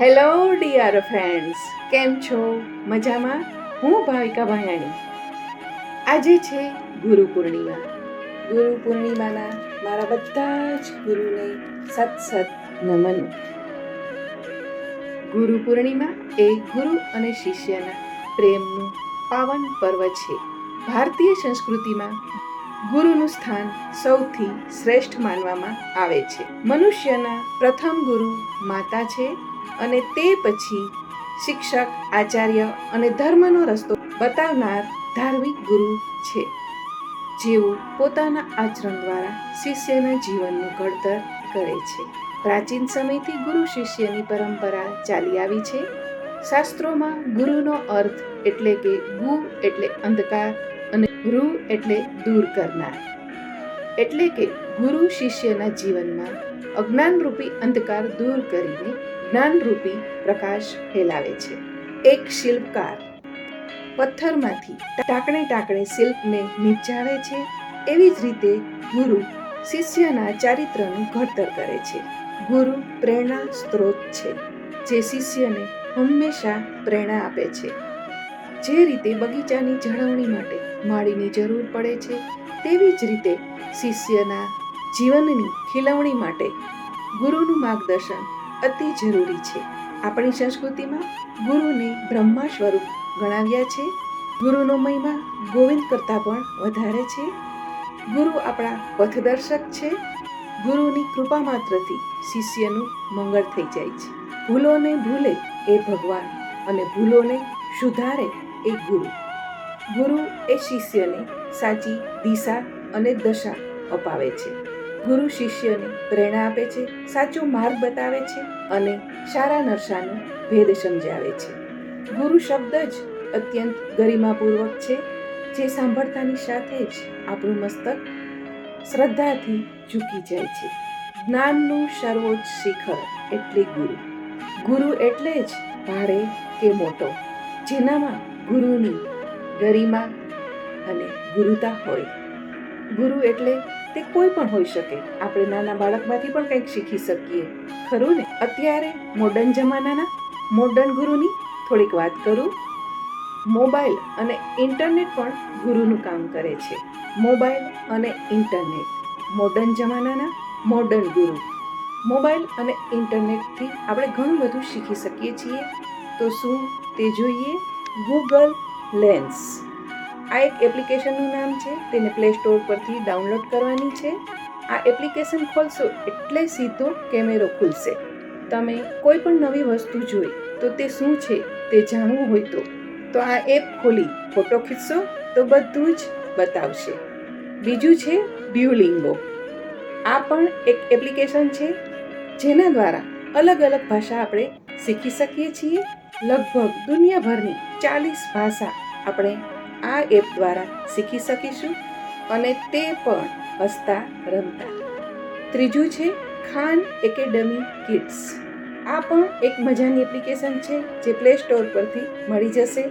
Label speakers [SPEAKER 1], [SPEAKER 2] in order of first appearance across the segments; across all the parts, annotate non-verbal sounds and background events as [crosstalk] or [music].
[SPEAKER 1] Hello dear friends કેમ છો? મજામાં? હું ભાવિકા ભાયાણી. આજે છે ગુરુ પૂર્ણિમા. ગુરુ પૂર્ણિમાના મારા બધા જ ગુરુને સત સત નમન. ગુરુ પૂર્ણિમા એ ગુરુ અને શિષ્યના પ્રેમનું પાવન પર્વ છે. ભારતીય સંસ્કૃતિમાં ગુરુનું સ્થાન સૌથી શ્રેષ્ઠ માનવામાં આવે છે. મનુષ્યના પ્રથમ ગુરુ માતા છે. અને તે પછી શિક્ષક, આચાર્ય અને ધર્મનો રસ્તો બતાવનાર ધાર્મિક ગુરુ છે, જેઓ પોતાના આચરણ દ્વારા શિષ્યના જીવનનું ઘડતર કરે છે. પ્રાચીન સમયથી ગુરુ શિષ્યની પરંપરા ચાલી આવી છે. શાસ્ત્રોમાં ગુરુનો અર્થ એટલે કે ગુ એટલે અંધકાર અને રૂ એટલે દૂર કરનાર. એટલે કે ગુરુ શિષ્યના જીવનમાં અજ્ઞાનરૂપી અંધકાર દૂર કરીને જ્ઞાનરૂપી પ્રકાશ ફેલાવે છે. એક શિલ્પકાર પથ્થરમાંથી ટાંકણે ટાંકણે શિલ્પને નિપજાવે છે, એવી જ રીતે ગુરુ શિષ્યના ચારિત્રનું ઘડતર કરે છે. ગુરુ પ્રેરણા સ્ત્રોત છે, જે શિષ્યને હંમેશા પ્રેરણા આપે છે. જે રીતે બગીચાની જાળવણી માટે માળીની જરૂર પડે છે, તેવી જ રીતે શિષ્યના જીવનની ખીલવણી માટે ગુરુનું માર્ગદર્શન અતિ જરૂરી છે. આપણી સંસ્કૃતિમાં ગુરુને બ્રહ્મા સ્વરૂપ ગણાવ્યા છે. ગુરુનો મહિમા ગોવિંદ કરતાં પણ વધારે છે. ગુરુ આપણા પથદર્શક છે. ગુરુની કૃપા માત્રથી શિષ્યનું મંગળ થઈ જાય છે. ભૂલોને ભૂલે એ ભગવાન અને ભૂલોને સુધારે એ ગુરુ. ગુરુ એ શિષ્યને સાચી દિશા અને દશા અપાવે છે. ગુરુ શિષ્યને પ્રેરણા આપે છે, સાચો માર્ગ બતાવે છે અને સારા નરસાનો ભેદ સમજાવે છે. ગુરુ શબ્દ જ અત્યંત ગરિમાપૂર્વક છે, જે સાંભળતાની સાથે જ આપણું મસ્તક શ્રદ્ધાથી ઝૂકી જાય છે. જ્ઞાનનું સર્વોચ્ચ શિખર એટલે ગુરુ. ગુરુ એટલે જ ભારે કે મોટો, જેનામાં ગુરુની ગરિમા અને ગુરુતા હોય. ગુરુ એટલે તે કોઈ પણ હોઈ શકે. આપણે નાના બાળકમાંથી પણ કંઈક શીખી શકીએ. ખરું ને? અત્યારે મોડર્ન જમાનાના મોડર્ન ગુરુની થોડીક વાત કરું. મોબાઈલ અને ઇન્ટરનેટ પણ ગુરુનું કામ કરે છે. મોબાઈલ અને ઇન્ટરનેટ મોડર્ન જમાનાના મોડર્ન ગુરુ. મોબાઈલ અને ઇન્ટરનેટથી આપણે ઘણું બધું શીખી શકીએ છીએ. તો શું તે જોઈએ? ગૂગલ લેન્સ આ એક એપ્લિકેશનનું નામ છે, તેને પ્લે સ્ટોર પરથી ડાઉનલોડ કરવાની છે. આ એપ્લિકેશન ખોલશો એટલે સીધો કેમેરો ખુલશે. તમે કોઈ પણ નવી વસ્તુ જોઈ, તો તે શું છે તે જાણવું હોય તો. તો આ એપ ખોલી, ફોટો ખીચશો, તો બધું જ બતાવશે. બીજું છે બ્યુલિંગો આ પણ એક એપ્લિકેશન છે, જેના દ્વારા અલગ અલગ ભાષા આપણે શીખી શકીએ છીએ. લગભગ દુનિયાભરની ચાલીસ ભાષા આપણે આ એપ દ્વારા શીખી શકીશું અને તે પણ હસતા રમતા. ત્રીજું છે ખાન એકેડમી કિડ્સ. આ પણ એક મજાની એપ્લિકેશન છે જે પ્લે સ્ટોર પરથી મળી જશે.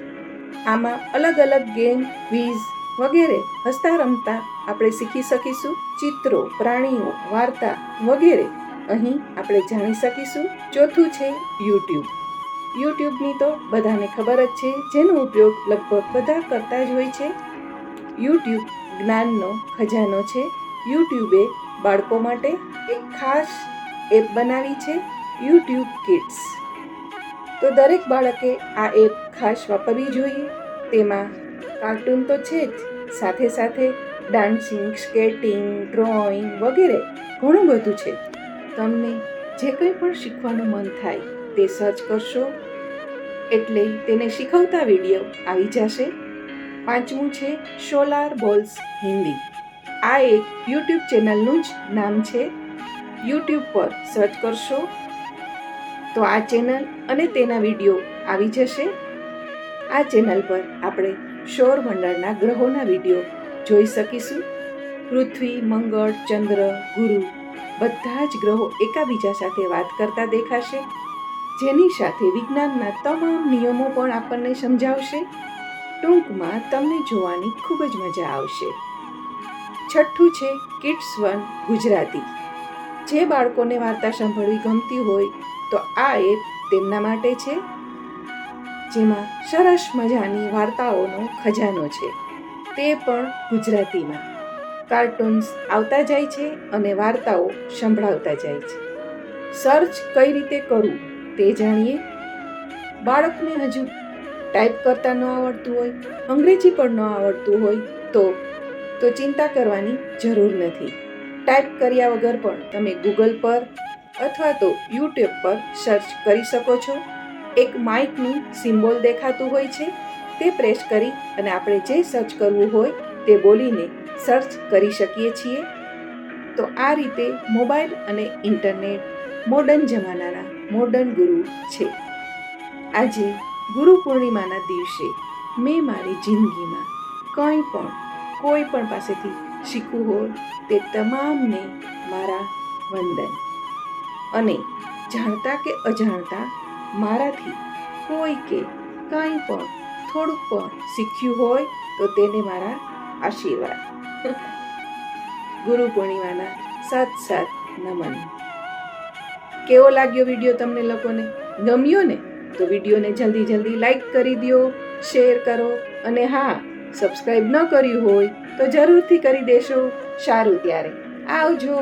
[SPEAKER 1] આમાં અલગ અલગ ગેમ, ક્વિઝ વગેરે હસતા રમતા આપણે શીખી શકીશું. ચિત્રો, પ્રાણીઓ, વાર્તા વગેરે અહીં આપણે જાણી શકીશું. ચોથું છે યુટ્યુબ. યુટ્યુબની તો બધાને ખબર જ છે, જેનો ઉપયોગ લગભગ બધા કરતા જ હોય છે. યુટ્યુબ જ્ઞાનનો ખજાનો છે. યુટ્યુબે બાળકો માટે એક ખાસ એપ બનાવી છે, યુટ્યુબ કિડ્સ. તો દરેક બાળકે આ એપ ખાસ વાપરવી જોઈએ. તેમાં કાર્ટૂન તો છે જ, સાથે સાથે ડાન્સિંગ, સ્કેટિંગ, ડ્રોઈંગ વગેરે ઘણું બધું છે. તમને જે કંઈ પણ શીખવાનું મન થાય તે સર્ચ કરશો? એટલે તેને શીખવતા વીડિયો આવી જશે. પાંચમું છે સોલાર બોલ્સ હિન્દી. આ એક યુટ્યુબ ચેનલનું જ નામ છે. યુટ્યુબ પર સર્ચ કરશો તો આ ચેનલ અને તેના વીડિયો આવી જશે. આ ચેનલ પર આપણે સૌર મંડળના ગ્રહોના વીડિયો જોઈ શકીશું. પૃથ્વી, મંગળ, ચંદ્ર, ગુરુ બધા જ ગ્રહો એકાબીજા સાથે વાત કરતા દેખાશે. જેની સાથે વિજ્ઞાનના તમામ નિયમો પણ આપણને સમજાવશે. ટૂંકમાં તમને જોવાની ખૂબ જ મજા આવશે. છઠ્ઠું છે, કિડ્સ વન ગુજરાતી. જે બાળકોને વાર્તા સાંભળવી ગમતી હોય, તો આ એપ તેમના માટે છે. જેમાં સરસ મજાની વાર્તાઓનો ખજાનો છે. તે પણ ગુજરાતીમાં. કાર્ટૂન્સ આવતા જાય છે અને વાર્તાઓ સંભળાવતા જાય છે. સર્ચ કઈ રીતે કરવું? તે જાણીએ? બાળકને હજુ ટાઈપ કરતા ન આવડતું હોય, અંગ્રેજી પણ ન આવડતું હોય, તો તો ચિંતા કરવાની જરૂર નથી. ટાઈપ કર્યા વગર પણ તમે ગૂગલ પર અથવા તો યુટ્યુબ પર સર્ચ કરી શકો છો. એક માઇકનું સિમ્બોલ દેખાતું હોય છે, તે પ્રેસ કરી અને આપણે જે સર્ચ કરવું હોય, તે બોલીને સર્ચ કરી શકીએ છીએ. તો આ રીતે મોબાઈલ અને ઇન્ટરનેટ મોડર્ન જમાનાના મોડર્ન ગુરુ છે. આજે ગુરુ પૂર્ણિમાના દિવસે મેં મારી જિંદગીમાં કંઈ પણ, કોઈ પણ પાસેથી શીખવું હોય તે તમામને મારા વંદન. અને જાણતા કે અજાણતા મારાથી કોઈ કે કંઈ પણ, થોડુંક પણ શીખ્યું હોય તો તેને મારા આશીર્વાદ. [laughs] ગુરુ પૂર્ણિમાના સાત સાત નમન. કેવો લાગ્યો વીડિયો તમને લોકોને? ગમ્યો ને? તો વિડીયોને જલ્દી જલ્દી લાઈક કરી દો શેર કરો અને હા સબસ્ક્રાઈબ ન કર્યું હોય તો જરૂરથી કરી દેશો. સારું ત્યારે. આવજો.